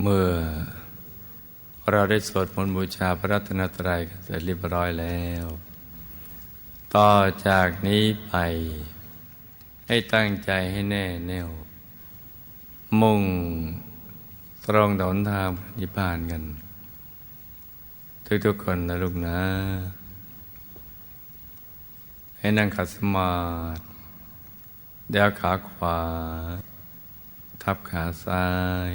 เมื่อเราได้สวดมนต์บูชาพระรัตนตรัยเสร็จเรียบร้อยแล้ว ต่อจากนี้ไป ให้ตั้งใจให้แน่แน่ว มุ่งตรงต่อหนทางพระนิพพานกัน ทุกๆคนนะลูกนะ ให้นั่งขัดสมาธิเดี๋ยวขาขวา ทับขาซ้าย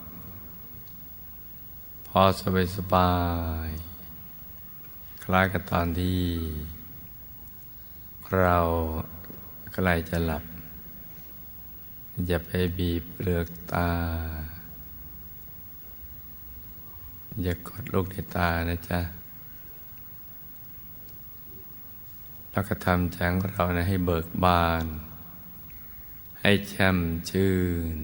พอสบายสบาย คล้ายกับตอนที่ เราใกล้จะหลับ อย่าไปบีบเปลือกตา อย่ากดลูกในตานะจ๊ะ แล้วก็ทำใจงเรานะให้เบิกบาน ให้แช่มชื่น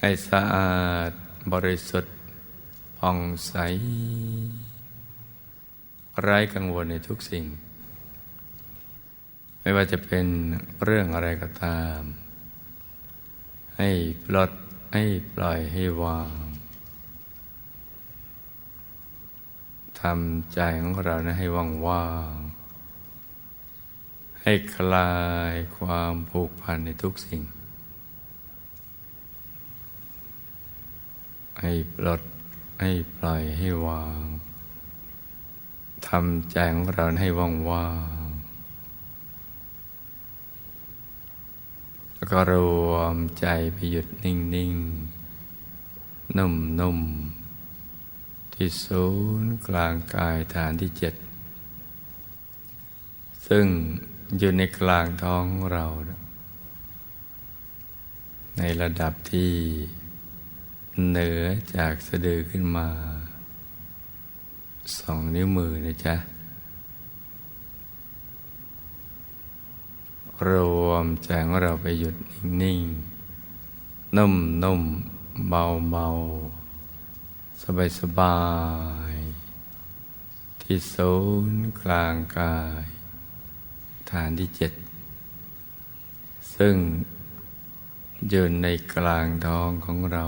ให้สะอาดบริสุทธิ์่องใส ไร้กังวลในทุกสิ่ง ไม่ว่าจะเป็นเรื่องอะไรก็ตาม ให้ปลดให้ปล่อยให้วางทำใจของเรานะให้ว่างว่างๆให้คลายความผูกพันในทุกสิ่ง ให้ปลด ให้ปล่อยให้วางทำใจของเราให้ว่างว่างๆแล้วก็รวมใจไปหยุดนิ่งนิ่งๆนุ่มนุ่มๆที่ศูนย์กลางกายฐานที่เจ็ด ซึ่งอยู่ในกลางท้องเรา ในระดับที่ เหนือจากสะดือขึ้นมาสองนิ้วมือนะจ๊ะ รวมใจของเราไปหยุดนิ่งๆนุ่มนุ่มเบาเบาสบายสบายๆที่ศูนย์กลางกาย ฐานที่เจ็ด ซึ่งยืนในกลางท้องของเรา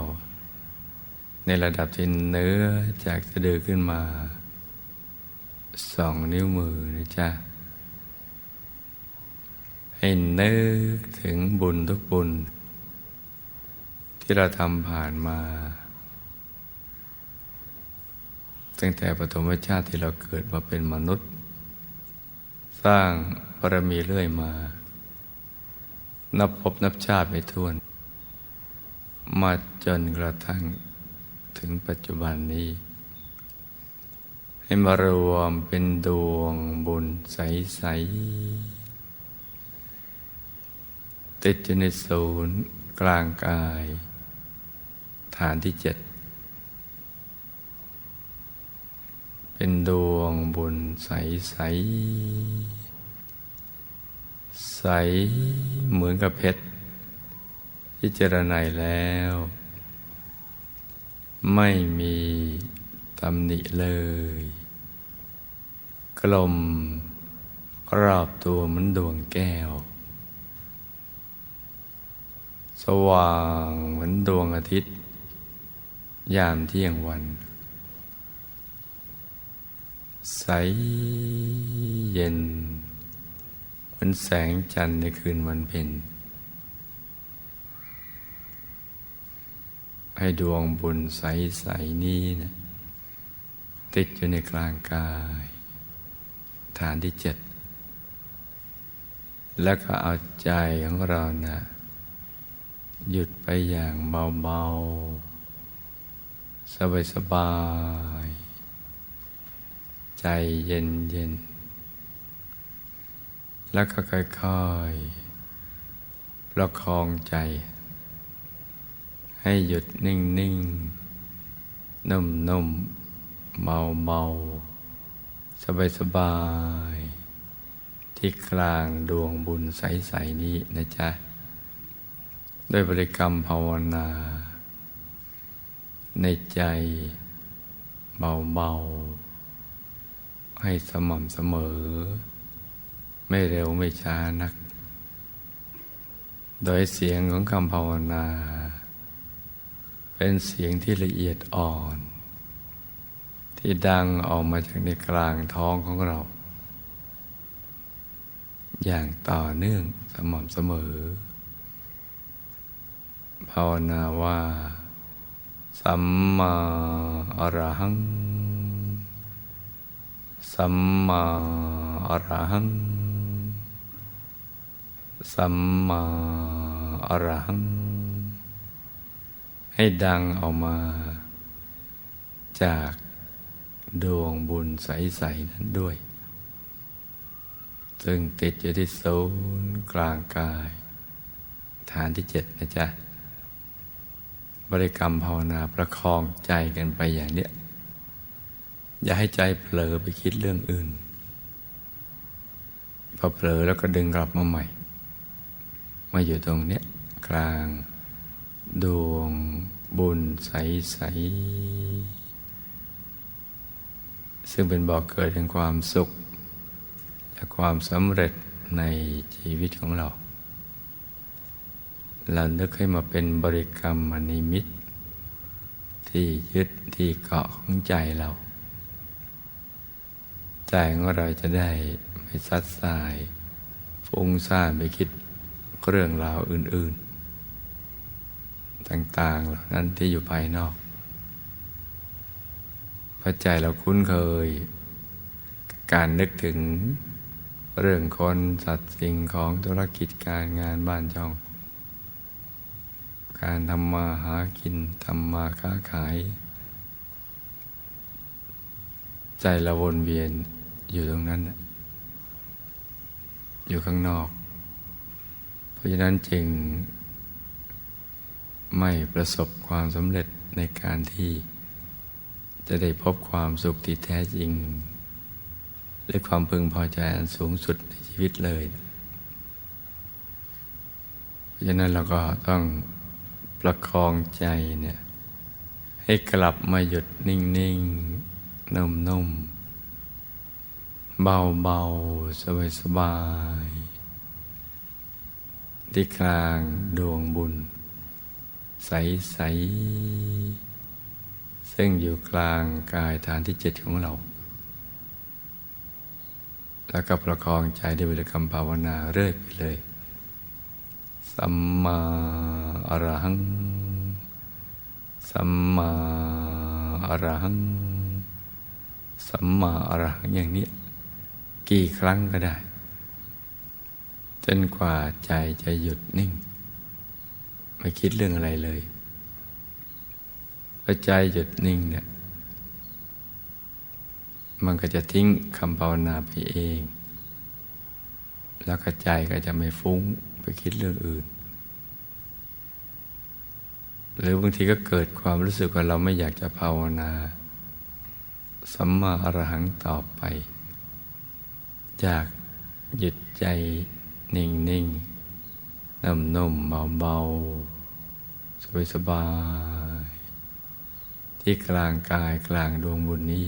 ในระดับที่เนื้อจากสะดือขึ้นมาสองนิ้วมือนะจ๊ะ ให้นึกถึงบุญทุกบุญ ที่เราทำผ่านมา ตั้งแต่ปฐมชาติที่เราเกิดมาเป็นมนุษย์ สร้างบารมีเรื่อยมา นับพบนับชาติไม่ถ้วน มาจนกระทั่ง ถึงปัจจุบันนี้ ให้มารวมเป็นดวงบุญใส ๆ ติดอยู่ในศูนย์กลางกาย ฐานที่เจ็ด เป็นดวงบุญใส ๆใสเหมือนกับเพชรที่เจรไนแล้ว ไม่มีตำหนิเลย กลมรอบตัวเหมือนดวงแก้ว สว่างเหมือนดวงอาทิตย์ ยามเที่ยงวัน ใสเย็น เหมือนแสงจันทร์ในคืนวันเพ็ญ ให้ดวงบุญใส ๆ นี้นะติดอยู่ในกลางกาย ฐานที่เจ็ด แล้วก็เอาใจของเรานะหยุดไปอย่างเบา ๆ สบาย ๆ ใจเย็น ๆ แล้วก็ค่อย ๆ ประคองใจ ให้หยุดนิ่งนิ่งนุ่มนุ่มเบาเบาสบายสบาย ที่กลางดวงบุญใส ๆ นี้นะจ๊ะด้วยบริกรรมภาวนา ในใจเบาๆให้สม่ำเสมอ ไม่เร็วไม่ช้านัก โดยเสียงของคำภาวนา เป็นเสียงที่ละเอียดอ่อน ที่ดังออกมาจากในกลางท้องของเรา อย่างต่อเนื่องสม่ำเสมอ ภาวนาว่า สัมมาอรหัง สัมมาอรหัง สัมมาอรหัง ให้ดังออกมา จากดวงบุญใส ๆ นั้นด้วย ซึ่งติดอยู่ที่ศูนย์กลางกาย ฐานที่เจ็ดนะจ๊ะ บริกรรมภาวนาประคองใจกันไปอย่างเนี้ย อย่าให้ใจเผลอไปคิดเรื่องอื่น พอเผลอแล้วก็ดึงกลับมาใหม่ มาอยู่ตรงเนี้ยกลาง ดวงบุญใสๆซึ่งเป็นบ่อกเกิดแห่งความสุข และความสำเร็จในชีวิตของเรา เรานึกให้มาเป็นบริกรรมมนิมิต ที่ยึดที่เกาะของใจเรา ใจของเราจะได้ไม่ซัดสายฟุ้งซ่านไปคิดเรื่องราวอื่น ๆ ต่างๆเหล่านั้นที่อยู่ภายนอกพระใจเราคุ้นเคย การนึกถึงเรื่องคนสัตว์สิ่งของธุรกิจการงานบ้านช่อง การทำมาหากินทำมาค้าขาย ใจเราวนเวียนอยู่ตรงนั้น อยู่ข้างนอก เพราะฉะนั้นจึง ไม่ประสบความสำเร็จในการที่จะได้พบความสุขที่แท้จริง และความพึงพอใจอันสูงสุดในชีวิตเลย เพราะฉะนั้นเราก็ต้องประคองใจเนี่ยให้กลับมาหยุดนิ่งๆนุ่มๆเบาๆสบายๆที่กลางดวงบุญ ใสๆซึ่งอยู่กลางกายฐานที่เจ็ดของเรา แล้วก็ประคองใจด้วยบริกรรมภาวนาเรื่อยไปเลย สัมมาอรหัง สัมมาอรหัง สัมมาอรหังอย่างนี้ กี่ครั้งก็ได้ จนกว่าใจจะหยุดนิ่ง ไม่คิดเรื่องอะไรเลยพอใจหยุดนิ่งเนี่ย มันก็จะทิ้งคำภาวนาไปเอง แล้วก็ใจก็จะไม่ฟุ้งไปคิดเรื่องอื่น หรือบางทีก็เกิดความรู้สึกว่าเราไม่อยากจะภาวนาสัมมาอรหังต่อไป จากหยุดใจนิ่งนิ่งนุ่มนุ่มเบาเบา สบายสบาย ที่กลางกายกลางดวงบุญนี้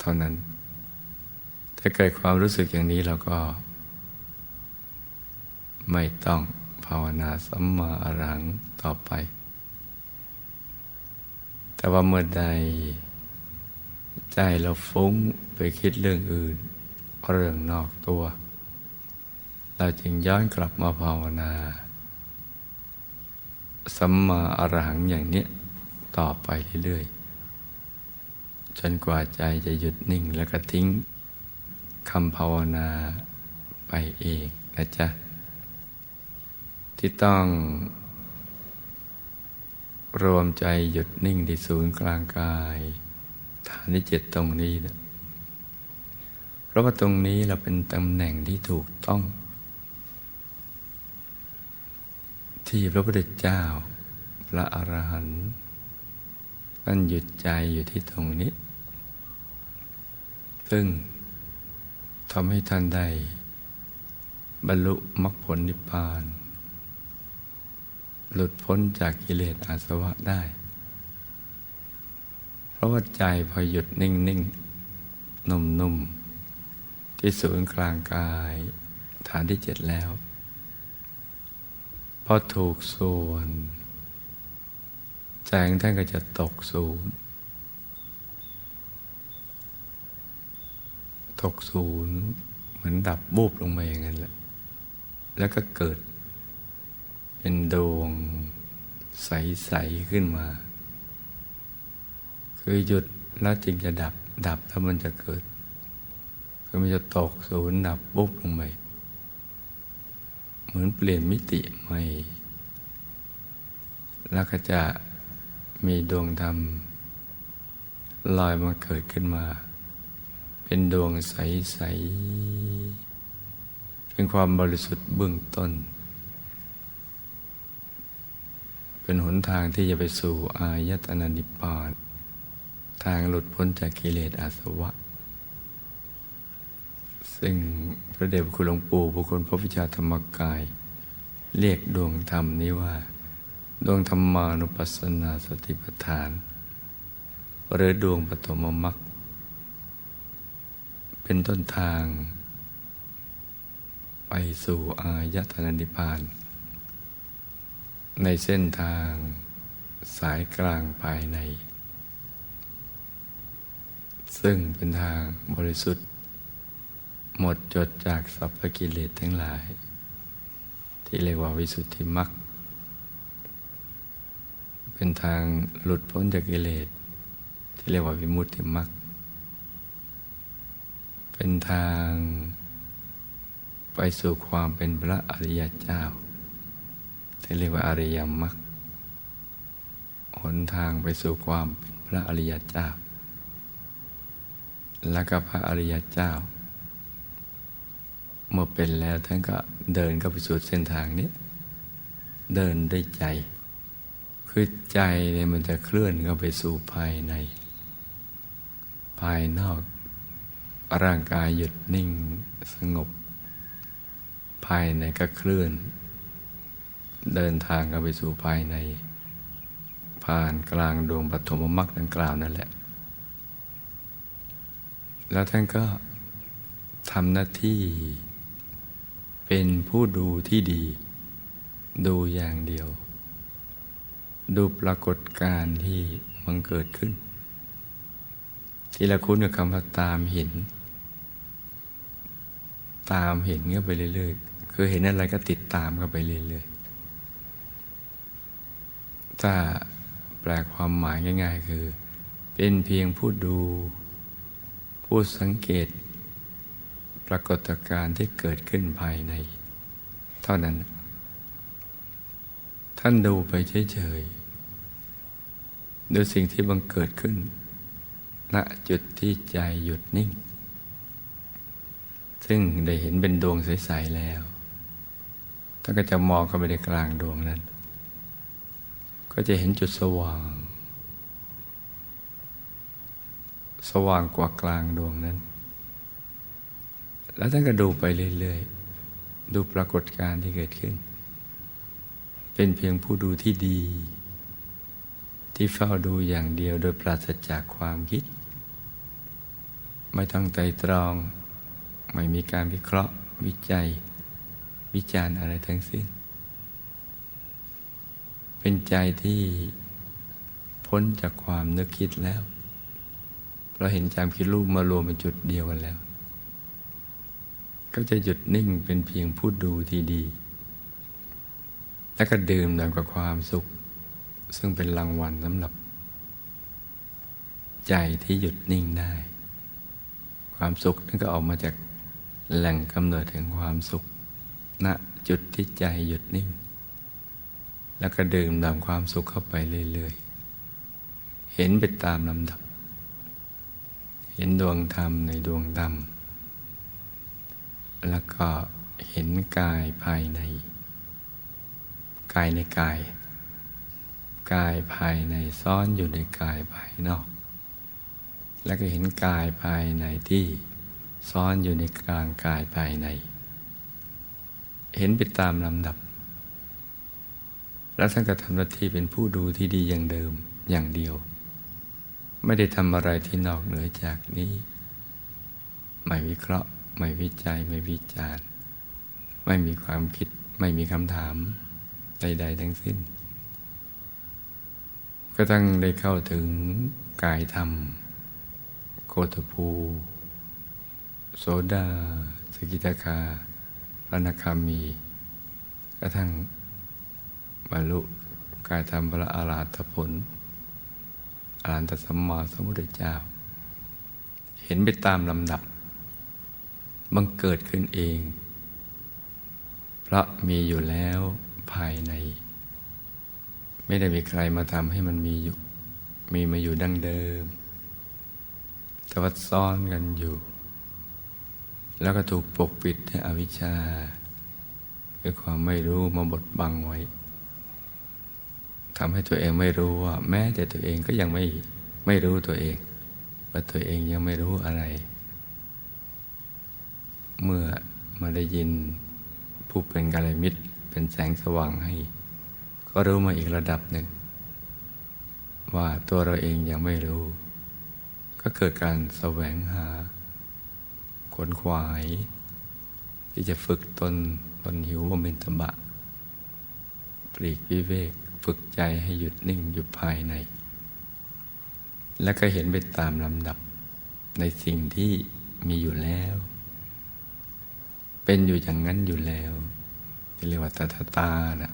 เท่านั้น ถ้าเกิดความรู้สึกอย่างนี้เราก็ ไม่ต้องภาวนาสัมมาอรังต่อไป แต่ว่าเมื่อใดใจเราฟุ้งไปคิดเรื่องอื่น เรื่องนอกตัว เราจึงย้อนกลับมาภาวนา สัมมาอรหังอย่างนี้ต่อไปเรื่อยๆ จนกว่าใจจะหยุดนิ่งแล้วก็ทิ้งคำภาวนาไปเองนะจ๊ะ ที่ต้องรวมใจหยุดนิ่งที่ศูนย์กลางกายฐานที่เจ็ดตรงนี้นะเพราะว่าตรงนี้เราเป็นตำแหน่งที่ถูกต้อง ที่พระพุทธเจ้า พระอรหันต์ท่านหยุดใจอยู่ที่ตรงนี้ ซึ่งทำให้ท่านได้บรรลุมรรคผลนิพพาน หลุดพ้นจากกิเลสอาสวะได้ เพราะว่าใจพอหยุดนิ่งนิ่งนุ่มนุ่มที่ศูนย์กลางกายฐานที่เจ็ดแล้ว พอถูกส่วนใจของท่านก็จะตกศูนย์ตกศูนย์เหมือนดับบูบลงมาอย่างนั้นแหละ แล้วก็เกิด เป็นดวงใส ๆ ขึ้นมา คือหยุดแล้วจึงจะดับ ดับแล้วมันจะเกิด คือมันจะตกศูนย์ดับบุบลงไป เหมือนเปลี่ยนมิติใหม่ แล้วก็จะมีดวงธรรมลอยมาเกิดขึ้นมา เป็นดวงใส ๆ เป็นความบริสุทธิ์เบื้องต้น เป็นหนทางที่จะไปสู่อายตนะนิพพานทางหลุดพ้นจากกิเลสอาสวะ ซึ่ง พระเดชพระคุณหลวงปู่บุคคลพระวิชาธรรมกาย เรียกดวงธรรมนี้ว่า ดวงธรรมานุปัสสนาสติปัฏฐาน หรือดวงปฐมมรรคเป็นต้นทาง ไปสู่อายตนะนิพพาน ในเส้นทางสายกลางภายใน ซึ่งเป็นทางบริสุทธิ์ หมดจดจากสัพพกิเลสทั้งหลาย ที่เรียกว่าวิสุทธิมรรคเป็นทางหลุดพ้นจากกิเลสที่เรียกว่าวิมุตติมรรคเป็นทางไปสู่ความเป็นพระอริยเจ้า ที่เรียกว่าอริยมรรคหนทางไปสู่ความเป็นพระอริยเจ้า และก็พระอริยเจ้า มื่อเป็นแล้วท่านก็เดินเข้าไปสู่เส้นทางนี้ เดินด้วยใจ คือใจเนี่ยมันจะเคลื่อนเข้าไปสู่ภายใน ภายนอก ร่างกายหยุดนิ่งสงบ ภายในก็เคลื่อน เดินทางเข้าไปสู่ภายใน ผ่านกลางดวงปฐมมรรคดังกล่าวนั่นแหละ แล้วท่านก็ทำหน้าที่ เป็นผู้ดูที่ดี ดูอย่างเดียว ดูปรากฏการณ์ที่มันเกิดขึ้น ที่เราคุ้นกับคำว่าตามเห็น ตามเห็นก็ไปเรื่อยๆ คือเห็นอะไรก็ติดตามก็ไปเรื่อยๆ ถ้าแปลความหมายง่าย ๆ คือ เป็นเพียงผู้ดู ผู้สังเกต ปรากฏการณ์ที่เกิดขึ้นภายใน เท่านั้น ท่านดูไปเฉยๆดูสิ่งที่บังเกิดขึ้น ณจุดที่ใจหยุดนิ่ง ซึ่งได้เห็นเป็นดวงใสๆแล้วท่านก็จะมองเข้าไปในกลางดวงนั้น ก็จะเห็นจุดสว่าง สว่างกว่ากลางดวงนั้น แล้วท่านก็ดูไปเรื่อยๆ ดูปรากฏการณ์ที่เกิดขึ้น เป็นเพียงผู้ดูที่ดี ที่เฝ้าดูอย่างเดียวโดยปราศจากความคิด ไม่ต้องไตรตรอง ไม่มีการวิเคราะห์ วิจัย วิจารณ์อะไรทั้งสิ้น เป็นใจที่พ้นจากความนึกคิดแล้ว เราเห็นจามคิดรูปมารวมเป็นจุดเดียวกันแล้ว ก็จะหยุดนิ่งเป็นเพียงผู้ดูที่ดี แล้วก็ดื่มด่ำกับความสุข ซึ่งเป็นรางวัลสำหรับ ใจที่หยุดนิ่งได้ ความสุขนั่นก็ออกมาจากแหล่งกำเนิดแห่งความสุขณนะจุดที่ใจหยุดนิ่ง แล้วก็ดื่มด่ำความสุขเข้าไปเรื่อยๆ เห็นไปตามลำดับ เห็นดวงธรรมในดวงธรรม แล้วก็เห็นกายภายใน กายในกาย กายภายในซ่อนอยู่ในกายภายนอก แล้วก็เห็นกายภายในที่ซ่อนอยู่ในกลางกายภายใน เห็นไปตามลำดับ แล้วท่านก็ทำหน้าที่เป็นผู้ดูที่ดีอย่างเดิมอย่างเดียว ไม่ได้ทำอะไรที่นอกเหนือจากนี้ ไม่วิเคราะห์ ไม่วิจัยไม่วิจารณ์ ไม่มีความคิดไม่มีคำถามใด ๆ ทั้งสิ้น ก็ต้งได้เข้าถึงกายธรรม โคตภู โสดา สกิทาคาพระนาคามี กระทั่งบรรลุกายธรรมพระอาราธผลอารันตสัมมาสัมพุทธเจ้า เห็นไปตามลำดับ บังเกิดขึ้นเอง เพราะมีอยู่แล้วภายใน ไม่ได้มีใครมาทำให้มันมีอยู่ มีมาอยู่ดั้งเดิม แต่ว่าซ่อนกันอยู่ แล้วก็ถูกปกปิดด้วยอวิชชาคือความไม่รู้มาบดบังไว้ทำให้ตัวเองไม่รู้ว่า แม้แต่ตัวเองก็ยังไม่ไม่รู้ตัวเอง ว่าตัวเองยังไม่รู้อะไร เมื่อมาได้ยินผู้เป็นกัลมิตรเป็นแสงสว่างให้ ก็รู้มาอีกระดับหนึ่ง ว่าตัวเราเองยังไม่รู้ ก็เกิดการแสวงหาขนขวาย ที่จะฝึกตนตนหิวบำเพ็ญตบะปลีกวิเวกฝึกใจให้หยุดนิ่งอยู่ภายใน และก็เห็นไปตามลำดับในสิ่งที่มีอยู่แล้ว เป็นอยู่อย่างนั้นอยู่แล้วเรียกว่าตถาตานะ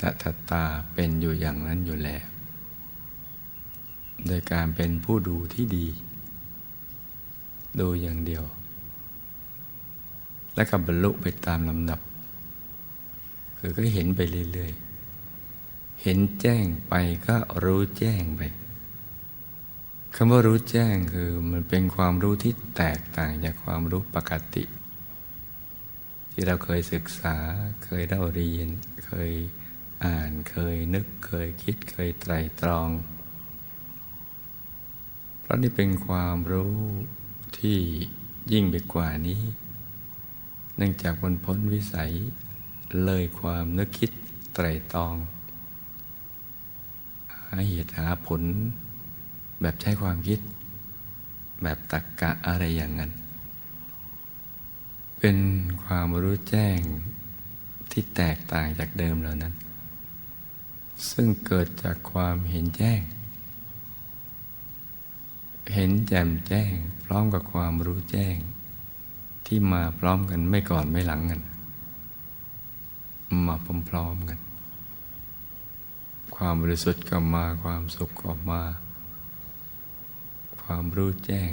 ตถาตาเป็นอยู่อย่างนั้นอยู่แล้ว โดยการเป็นผู้ดูที่ดี ดูอย่างเดียว และก็บรรลุไปตามลำดับ คือก็เห็นไปเรื่อยๆ เห็นแจ้งไปก็รู้แจ้งไปคำว่ารู้แจ้งคือมันเป็นความรู้ที่แตกต่างจากความรู้ปกติ ที่เราเคยศึกษา เคยเล่าเรียน เคยอ่านเคยนึกเคยคิดเคยไตรตรอง เพราะนี่เป็นความรู้ที่ยิ่งไปกว่านี้ เนื่องจากบนพ้นวิสัย เลยความนึกคิดไตรตรอง หาเหตุหาผล แบบใช้ความคิด แบบตักกะอะไรอย่างนั้น เป็นความรู้แจ้งที่แตกต่างจากเดิมเหล่านั้น ซึ่งเกิดจากความเห็นแจ้ง เห็นแจ่มแจ้ง พร้อมกับความรู้แจ้ง ที่มาพร้อมกันไม่ก่อนไม่หลังกัน มาพร้อมๆกัน ความบริสุทธิ์ก็มาความสุขก็มา ความรู้แจ้ง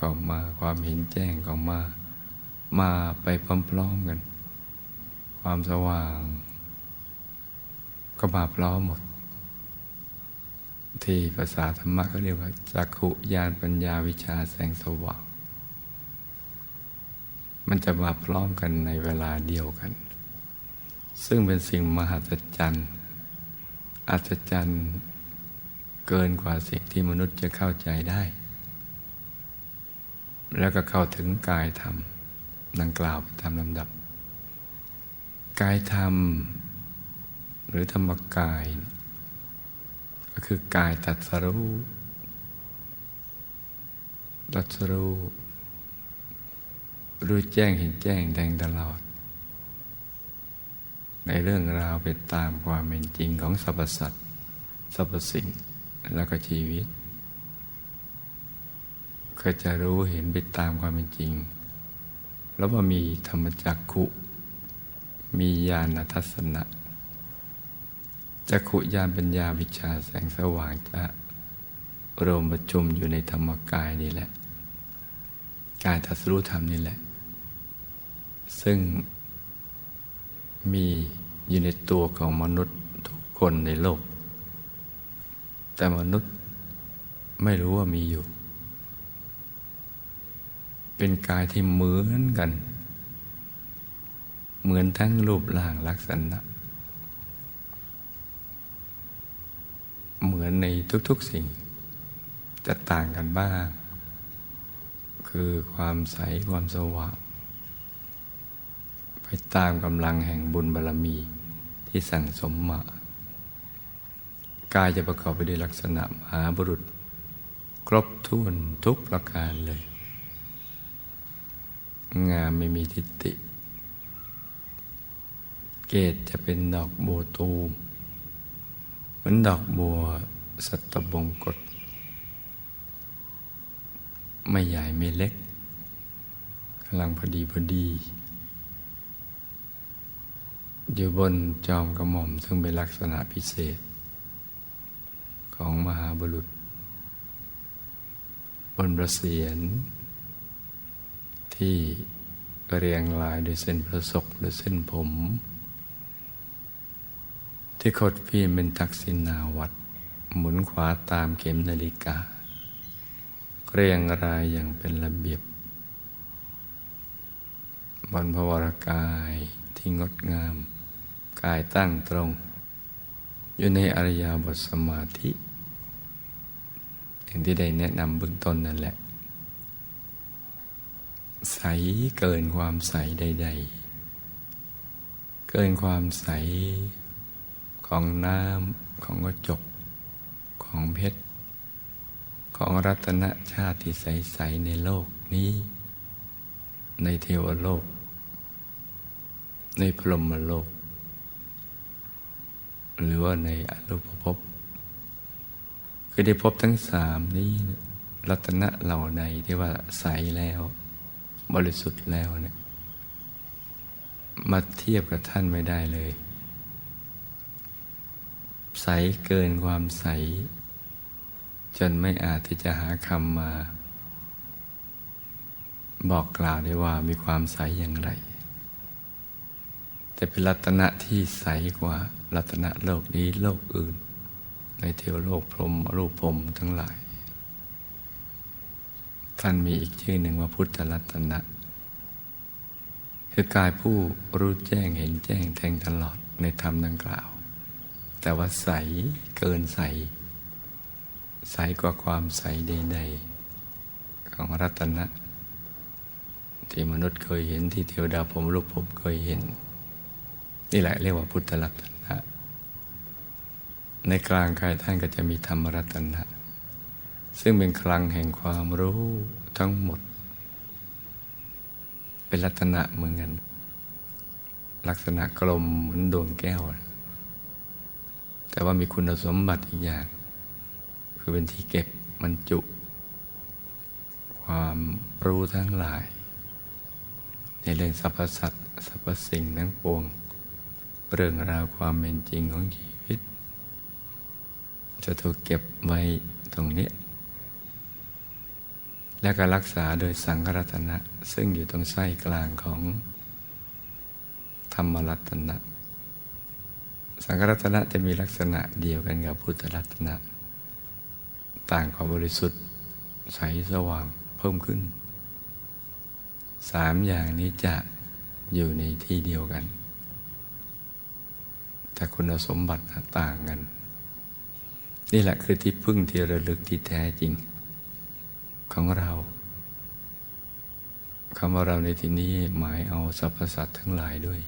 ก็มาความเห็นแจ้งก็มา มาไปพร้อมๆกัน ความสว่าง ก็มาพร้อมหมด ที่ภาษาธรรมะก็เรียกว่าจักขุญาณปัญญาวิชาแสงสว่าง มันจะมาพร้อมกันในเวลาเดียวกัน ซึ่งเป็นสิ่งมหัศจรรย์อัศจรรย์เกินกว่าสิ่งที่มนุษย์จะเข้าใจได้ แล้วก็เข้าถึงกายธรรม ดังกล่าวไปตามลำดับ กายธรรม หรือธรรมกาย ก็คือกายตัดสรู้ตัดสรู้รู้แจ้งเห็นแจ้งแดงตลอด ในเรื่องราวไปตามความเป็นจริงของสรรพสัตว์สรรพสิ่งแล้วก็ชีวิต ก็จะรู้เห็นไปตามความเป็นจริง แล้วว่ามีธรรมจักขุ มีญาณทัศนะจักขุญาณปัญญาวิชาแสงสว่างจะรวมประชุมอยู่ในธรรมกายนี่แหละ กายทัศรู้ธรรมนี่แหละ ซึ่งมีอยู่ในตัวของมนุษย์ทุกคนในโลก แต่มนุษย์ไม่รู้ว่ามีอยู่ เป็นกายที่เหมือนกัน เหมือนทั้งรูปร่างลักษณะ เหมือนในทุกๆสิ่ง จะต่างกันบ้าง คือความใสความสว่างไปตามกำลังแห่งบุญบารรมีที่สั่งสมมากายจะประกอบไปด้วยลักษณะมหาบุรุษ ครบถ้วนทุกประการเลย งามไม่มีทิฏฐิเกตจะเป็นดอกบัวตูม เหมือนดอกบัวสัตบงกฎไม่ใหญ่ไม่เล็กกำลังพอดีพอดี อยู่บนจอมกระหม่อมซึ่งเป็นลักษณะพิเศษ ของมหาบุรุษ บนประเสียน ที่เรียงรายด้วยเส้นประศกหรือเส้นผม ที่ขดพีมเป็นทักษิณาวัดหมุนขวาตามเข็มนาฬิกา เรียงรายอย่างเป็นระเบียบบนพวรากายที่งดงาม กายตั้งตรง อยู่ในอริยบทสมาธิอย่างที่ได้แนะนำเบื้องต้นนั่นแหละ ใสเกินความใสใด ๆ เกินความใสของน้ำของกระจก ของเพชร ของรัตนชาติที่ใส ๆ ในโลกนี้ ในเทวโลก ในพรหมโลก หรือว่าในอรูปภพคือได้พบทั้งสามนี้ รัตนะเหล่าใดที่ว่าใสแล้ว บริสุทธิ์แล้วเนี่ยมาเทียบกับท่านไม่ได้เลย ใสเกินความใส จนไม่อาจที่จะหาคำมา บอกกล่าวได้ว่ามีความใสอย่างไร แต่เป็นรัตนะที่ใสกว่ารัตนะโลกนี้โลกอื่น ในเทวโลกพรหมรูปพรหมทั้งหลาย ท่านมีอีกชื่อหนึ่งว่าพุทธรัตนะ คือกายผู้รู้แจ้งเห็นแจ้งแทงตลอดในธรรมดังกล่าว แต่ว่าใสเกินใส ใสกว่าความใสใดๆของรัตนะ ที่มนุษย์เคยเห็นที่เทวดาผมรูปผมเคยเห็น นี่แหละเรียกว่าพุทธรัตนะ ในกลางกายท่านก็จะมีธรรมรัตนะ ซึ่งเป็นคลังแห่งความรู้ทั้งหมด เป็นลักษณะเหมือนกัน ลักษณะกลมเหมือนดวงแก้ว แต่ว่ามีคุณสมบัติอีกอย่าง คือเป็นที่เก็บบรรจุ ความรู้ทั้งหลาย ในเรื่องสรรพสัตว์สรรพสิ่งทั้งปวง เรื่องราวความเป็นจริงของชีวิต จะถูกเก็บไว้ตรงนี้ และก็รักษาโดยสังฆรัตนะ ซึ่งอยู่ตรงไส้กลางของธรรมรัตนะ สังฆรัตนะจะมีลักษณะเดียวกันกับพุทธรัตนะ ต่างความบริสุทธิ์ ใสสว่างเพิ่มขึ้น สามอย่างนี้จะอยู่ในที่เดียวกัน แต่คุณสมบัติต่างกัน นี่แหละคือที่พึ่งที่ระลึกที่แท้จริง ของเราคำว่าเราในที่นี้หมายเอาสรรพสัตว์ทั้งหลายด้วย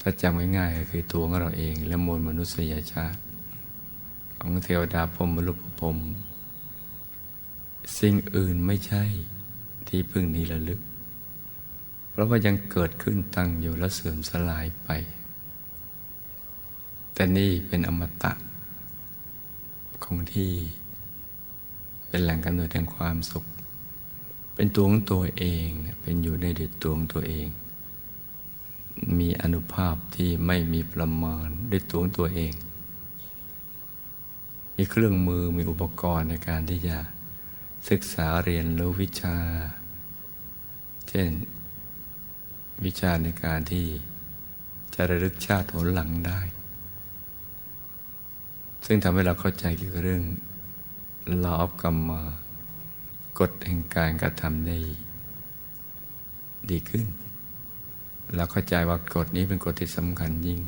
ถ้าจำง่ายๆก็คือตัวของเราเองและมวลมนุษยชาติ ของเทวดาพรหมรุปพรมสิ่งอื่นไม่ใช่ที่พึ่งนี้รลึก เพราะว่ายังเกิดขึ้นตั้งอยู่แล้วเสื่อมสลายไป แต่นี่เป็นอมตะคงที่ เป็นแหล่งกำเนิดแห่งความสุข เป็นตัวของตัวเองเป็นอยู่ในด้วยตัวของตัวเอง มีอนุภาพที่ไม่มีประมาณด้วยตัวของตัวเอง มีเครื่องมือมีอุปกรณ์ในการที่จะศึกษาเรียนรู้วิชา เช่นวิชาในการที่จะระลึกชาติผลหลังได้ ซึ่งทำให้เราเข้าใจเกี่ยวกับเรื่อง ลอฟกรรมากฎแห่งการกระทำได้ดีขึ้น เราเข้าใจว่ากฎนี้เป็นกฎที่สำคัญยิ่ง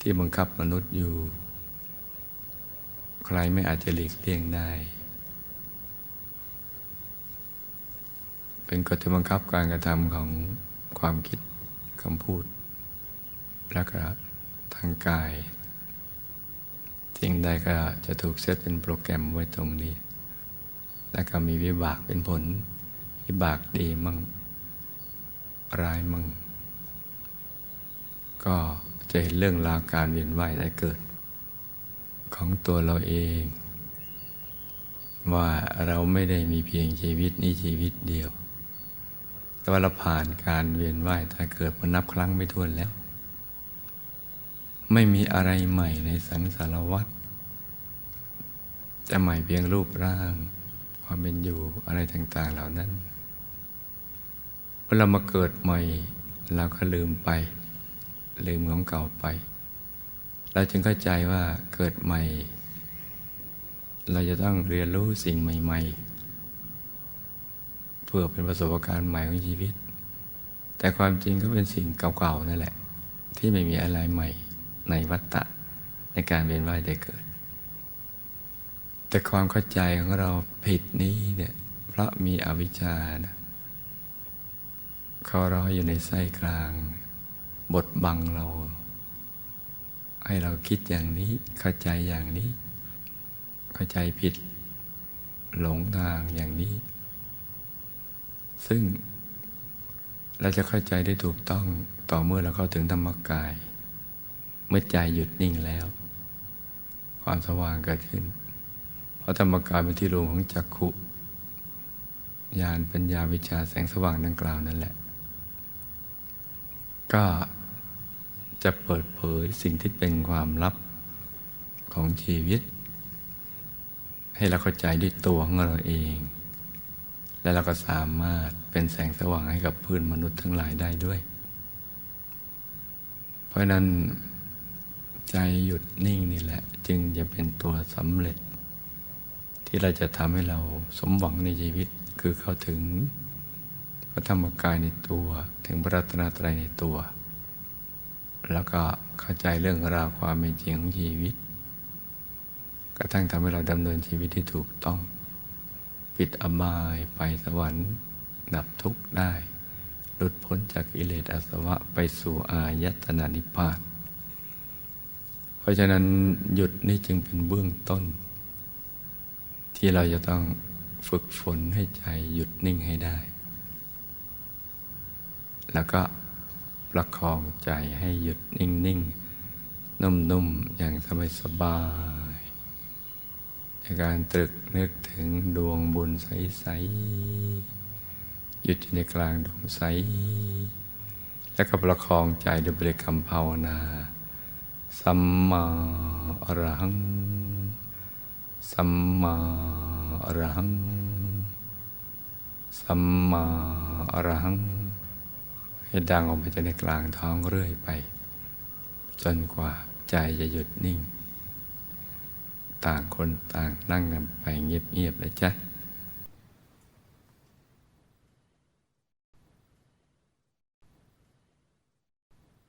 ที่บังคับมนุษย์อยู่ ใครไม่อาจจะหลีกเลี่ยงได้ เป็นกฎที่บังคับการกระทำของความคิดคำพูด และก็ทางกาย สิ่งใดก็จะถูกเซตเป็นโปรแกรมไว้ตรงนี้ แล้วก็มีวิบากเป็นผล วิบากดีมั่งร้ายมั่ง ก็จะเห็นเรื่องราวการเวียนว่ายได้เกิด ของตัวเราเอง ว่าเราไม่ได้มีเพียงชีวิตนี้ชีวิตเดียว แต่ว่าเราผ่านการเวียนว่ายตายเกิดมานับครั้งไม่ถ้วนแล้ว ไม่มีอะไรใหม่ในสังสารวัฏจะใหม่เพียงรูปร่าง ความเป็นอยู่อะไรต่าง ๆ เหล่านั้นเวลามาเกิดใหม่ เราก็ลืมไป ลืมของเก่าไป เราจึงเข้าใจว่าเกิดใหม่ เราจะต้องเรียนรู้สิ่งใหม่ ๆ เพื่อเป็นประสบการณ์ใหม่ของชีวิต แต่ความจริงก็เป็นสิ่งเก่าๆนั่นแหละ ที่ไม่มีอะไรใหม่ ในวัฏฏะในการเวียนว่ายได้เกิด แต่ความเข้าใจของเราผิดนี้เนี่ยเพราะมีอวิชชานะเขาร้อยอยู่ในไส้กลางบทบังเรา ให้เราคิดอย่างนี้เข้าใจอย่างนี้ เข้าใจผิด หลงทางอย่างนี้ ซึ่งเราจะเข้าใจได้ถูกต้องต่อเมื่อเราเข้าถึงธรรมกาย มื่อใจหยุดนิ่งแล้ว ความสว่างเกิดขึ้น เพราะธรรมกายเป็นที่รวมของจักขุญาณปัญญาวิชาแสงสว่างดังกล่าวนั่นแหละ ก็จะเปิดเผยสิ่งที่เป็นความลับของชีวิต ให้เราเข้าใจด้วยตัวของเราเอง และเราก็สามารถเป็นแสงสว่างให้กับพื้นมนุษย์ทั้งหลายได้ด้วย เพราะนั้น ใจหยุดนิ่งนี่แหละ จึงจะเป็นตัวสำเร็จ ที่เราจะทำให้เราสมหวังในชีวิตคือเข้าถึงพระธรรมกายในตัวถึงพระรัตนตรัยในตัว แล้วก็เข้าใจเรื่องราวความเป็นจริงของชีวิตกระทั่งทำให้เราดำเนินชีวิตที่ถูกต้อง ปิดอบายไปสวรรค์ดับทุกข์ได้ หลุดพ้นจากอิเลสอาสวะไปสู่อายตนะนิพพาน เพราะฉะนั้นหยุดนี่จึงเป็นเบื้องต้น ที่เราจะต้องฝึกฝนให้ใจหยุดนิ่งให้ได้ แล้วก็ประคองใจให้หยุดนิ่งนิ่งนุ่มๆ อย่างสบายๆในการตรึกนึกถึงดวงบุญใสๆหยุดอยู่ในกลางดวงใส แล้วก็ประคองใจด้วยบริกรรมภาวนา สัมมาอรหัง สัมมาอรหัง สัมมาอรหัง ให้ดังออกไปจากในกลางท้องเรื่อยไป จนกว่าใจจะหยุดนิ่ง ต่างคนต่างนั่งกันไปเงียบๆเลยจ้ะ